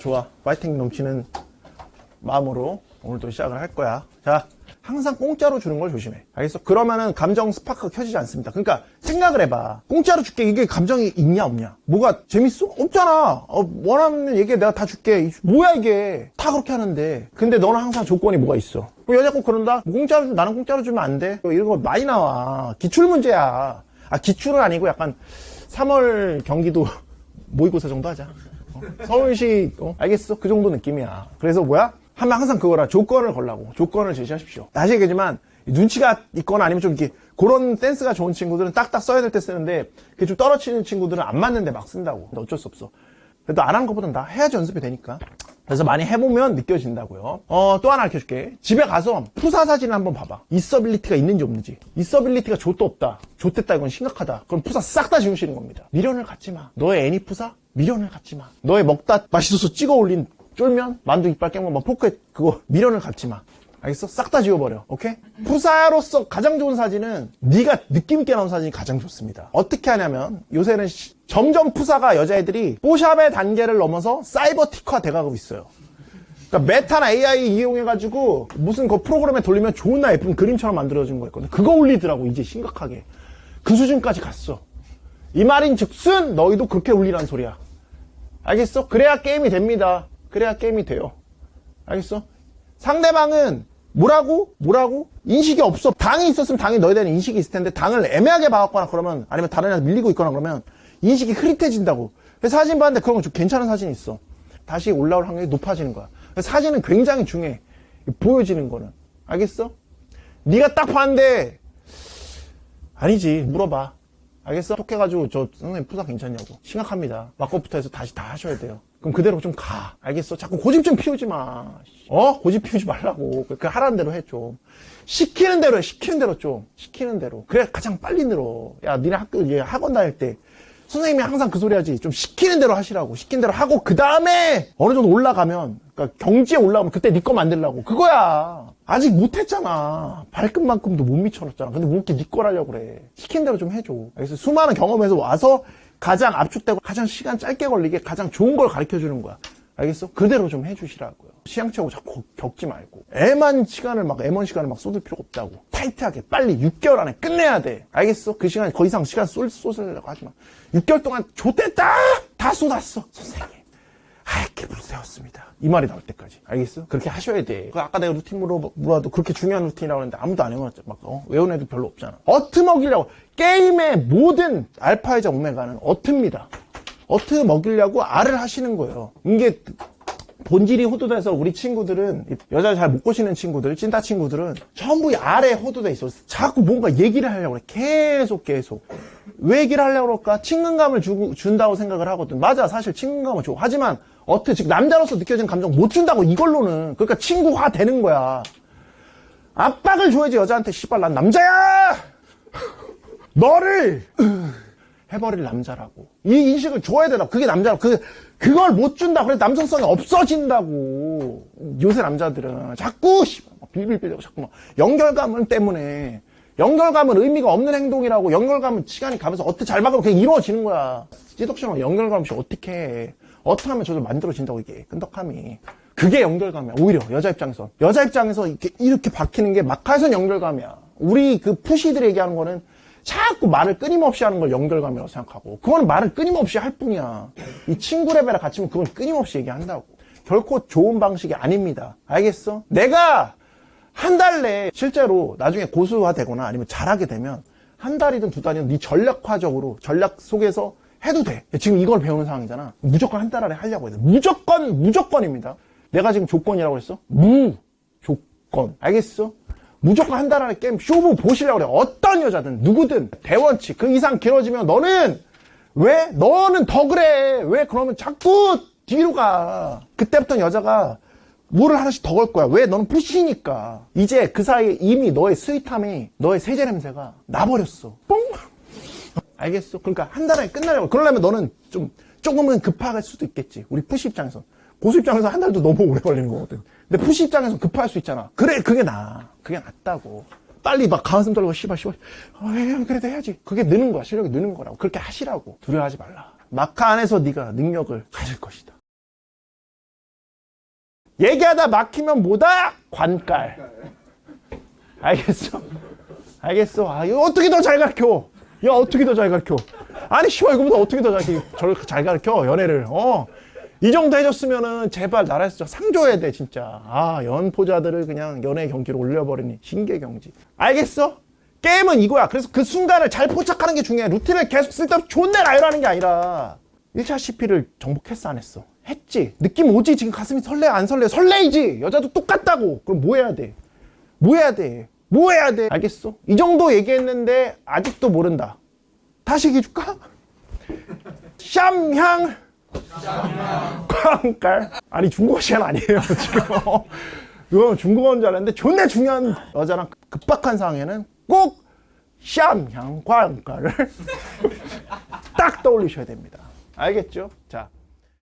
좋아. 파이팅 넘치는 마음으로 오늘도 시작을 할 거야. 자, 항상 공짜로 주는 걸 조심해. 알겠어? 그러면은 감정 스파크가 켜지지 않습니다. 그러니까 생각을 해봐. 공짜로 줄게. 이게 감정이 있냐 없냐? 뭐가 재밌어? 없잖아. 어, 원하는 얘기 내가 다 줄게. 이- 뭐야 이게? 다 그렇게 하는데. 근데 너는 항상 조건이 뭐가 있어? 뭐 여자 꼭 그런다? 뭐 공짜로 주- 나는 공짜로 주면 안 돼? 뭐 이런 거 많이 나와. 기출 문제야. 아 기출은 아니고 약간 3월 경기도 모의고사 정도 하자. 어? 서울시 어? 알겠어. 그 정도 느낌이야. 그래서 뭐야? 하면 항상 그거라. 조건을 걸라고. 조건을 제시하십시오. 다시 얘기하지만 눈치가 있거나 아니면 좀 이렇게 그런 센스가 좋은 친구들은 딱딱 써야 될 때 쓰는데 그게 좀 떨어지는 친구들은 안 맞는데 막 쓴다고. 근데 어쩔 수 없어. 그래도 안 하는 것보단 나 해야지 연습이 되니까 그래서 많이 해보면 느껴진다고요. 어 또 하나 알려줄게. 집에 가서 푸사 사진을 한번 봐봐. 있어빌리티가 있는지 없는지. 있어빌리티가 좋도 없다. 좋댔다 이건 심각하다. 그럼 푸사 싹 다 지우시는 겁니다. 미련을 갖지 마. 너의 애니 푸사? 미련을 갖지 마. 너의 먹다 맛있어서 찍어 올린 쫄면 만두 이빨 깨먹은 막 포크에 그거 미련을 갖지 마 알겠어? 싹 다 지워버려. 오케이? 푸사로서 가장 좋은 사진은 네가 느낌 있게 나온 사진이 가장 좋습니다. 어떻게 하냐면 요새는 시- 점점 푸사가 여자애들이 뽀샵의 단계를 넘어서 사이버 티커화 돼가고 있어요. 그러니까 메타나 AI 이용해가지고 무슨 그 프로그램에 돌리면 좋은 나 예쁜 그림처럼 만들어진 거 있거든. 그거 올리더라고 이제 심각하게. 그 수준까지 갔어. 이 말인 즉슨 너희도 그렇게 올리란 소리야. 알겠어? 그래야 게임이 됩니다. 그래야 게임이 돼요. 알겠어? 상대방은 뭐라고? 뭐라고? 인식이 없어. 당이 있었으면 당이 너에 대한 인식이 있을 텐데 당을 애매하게 봐왔거나 그러면 아니면 다른 애한테 밀리고 있거나 그러면 인식이 흐릿해진다고. 그래서 사진 봤는데 그런 거 좀 괜찮은 사진이 있어. 다시 올라올 확률이 높아지는 거야. 사진은 굉장히 중요해. 보여지는 거는. 알겠어? 네가 딱 봤는데 아니지. 물어봐. 알겠어? 톡 해가지고 저 선생님 푸사 괜찮냐고. 심각합니다. 막고부터 해서 다시 다 하셔야 돼요. 그럼 그대로 좀 가. 알겠어? 자꾸 고집 좀 피우지 마. 어? 고집 피우지 말라고. 그 하라는 대로 해 좀. 시키는 대로 해. 시키는 대로 좀. 시키는 대로. 그래 가장 빨리 늘어. 야 니네 학교 이제 학원 다닐 때 선생님이 항상 그 소리 하지. 좀 시키는 대로 하시라고. 시키는 대로 하고 그 다음에 어느 정도 올라가면 그러니까 경지에 올라가면 그때 네거 만들라고. 그거야. 아직 못했잖아. 발끝만큼도 못 미쳐놨잖아. 근데 뭐 이렇게 네 거라려고 그래. 시킨 대로 좀 해줘. 그래서 수많은 경험에서 와서 가장 압축되고 가장 시간 짧게 걸리게 가장 좋은 걸 가르쳐 주는 거야. 알겠어? 그대로 좀 해주시라고요. 시향차고 자꾸 겪지 말고. 애만 시간을 막, 애먼 시간을 막 쏟을 필요가 없다고. 타이트하게 빨리 6개월 안에 끝내야 돼. 알겠어? 그 시간 더 이상 시간 쏠, 쏟으려고 하지 마. 6개월 동안 좆됐다! 다 쏟았어. 선생님. 하얗게 불태웠습니다. 이 말이 나올 때까지. 알겠어? 그렇게 하셔야 돼. 그 아까 내가 루틴 물어, 물어도 그렇게 중요한 루틴이라고 했는데 아무도 안 해봤잖아. 막, 어? 외운 애도 별로 없잖아. 어트 먹이려고. 게임의 모든 알파이자 오메가는 어트입니다. 어트 먹이려고 알을 하시는 거예요. 이게 본질이 호도돼서 우리 친구들은 여자 잘 못 꼬시는 친구들, 찐따 친구들은 전부 이 알에 호도돼 있어. 자꾸 뭔가 얘기를 하려고 그래. 계속 계속. 왜 얘기를 하려고 그럴까? 친근감을 주, 준다고 생각을 하거든. 맞아. 사실 친근감은 줘. 하지만 어떻게 즉 남자로서 느껴지는 감정 못 준다고 이걸로는. 그러니까 친구화 되는 거야. 압박을 줘야지 여자한테 씨발 난 남자야. 너를 해버릴 남자라고. 이 인식을 줘야 되나? 그게 남자라고. 그, 그걸 못 준다. 그래서 남성성이 없어진다고. 요새 남자들은 자꾸, 빌빌빌대고 자꾸 막 연결감은 때문에. 연결감은 의미가 없는 행동이라고. 연결감은 시간이 가면서 어떻게 잘 막으면 그냥 이루어지는 거야. 찌덕처럼 연결감 없이 어떻게 해. 어떻게 하면 저도 만들어진다고 이게. 끈덕함이. 그게 연결감이야. 오히려 여자 입장에서. 여자 입장에서 이렇게, 이렇게 박히는 게 막하선 연결감이야. 우리 그 푸시들이 얘기하는 거는 자꾸 말을 끊임없이 하는 걸 연결감이라고 생각하고 그거는 말을 끊임없이 할 뿐이야. 이 친구 레벨에 갇히면 그건 끊임없이 얘기한다고. 결코 좋은 방식이 아닙니다. 알겠어? 내가 한 달 내에 실제로 나중에 고수화 되거나 아니면 잘하게 되면 한 달이든 두 달이든 네 전략화적으로 전략 속에서 해도 돼. 지금 이걸 배우는 상황이잖아. 무조건 한 달 안에 하려고 해야 돼. 무조건 무조건입니다. 내가 지금 조건이라고 했어? 무 조건. 알겠어? 무조건 한 달 안에 게임 쇼부 보시려고 그래. 어떤 여자든 누구든 대원칙 그 이상 길어지면 너는 왜 너는 더 그래. 왜 그러면 자꾸 뒤로 가. 그때부터 여자가 뭐를 하나씩 더 걸 거야. 왜? 너는 푸시니까. 이제 그 사이에 이미 너의 스윗함이 너의 세제 냄새가 나버렸어. 뽕! 알겠어? 그러니까 한 달 안에 끝나려고. 그러려면 너는 좀 조금은 급할 수도 있겠지. 우리 푸시 입장에서. 고수 입장에서 한 달도 너무 오래 걸리는 거거든. 근데 푸시 입장에서 급할 수 있잖아. 그래, 그게 나. 그게 낫다고. 빨리 막 가슴 떨고 씨발 씨발. 어, 해, 그래도 해야지. 그게 느는 거야. 실력이 느는 거라고. 그렇게 하시라고. 두려워하지 말라. 마카 안에서 네가 능력을 가질 것이다. 얘기하다 막히면 뭐다? 관깔. 알겠어? 알겠어. 아, 이거 어떻게 더 잘 가르쳐? 야, 어떻게 더 잘 가르쳐? 아니, 씨발, 이거보다 어떻게 더 잘, 저를 잘 가르쳐? 연애를. 어. 이 정도 해줬으면은 제발 나라에서 상 줘야 돼, 진짜. 아, 연포자들을 그냥 연애 경기로 올려버리니. 신계 경지. 알겠어? 게임은 이거야. 그래서 그 순간을 잘 포착하는 게 중요해. 루틴을 계속 쓸데없이 존내 나열하는 게 아니라 1차 CP를 정복했어, 안 했어? 했지. 느낌 오지? 지금 가슴이 설레, 안 설레? 설레이지? 여자도 똑같다고. 그럼 뭐 해야 돼? 뭐 해야 돼? 뭐 해야 돼? 알겠어? 이 정도 얘기했는데 아직도 모른다. 다시 얘기해 줄까? 샴향 꽝깔 아니 중국어 시간 아니에요 지금 이건 중국어인 줄 알았는데 존나 중요한 여자랑 급박한 상황에는 꼭 샴향 꽝깔을 딱 떠올리셔야 됩니다 알겠죠? 자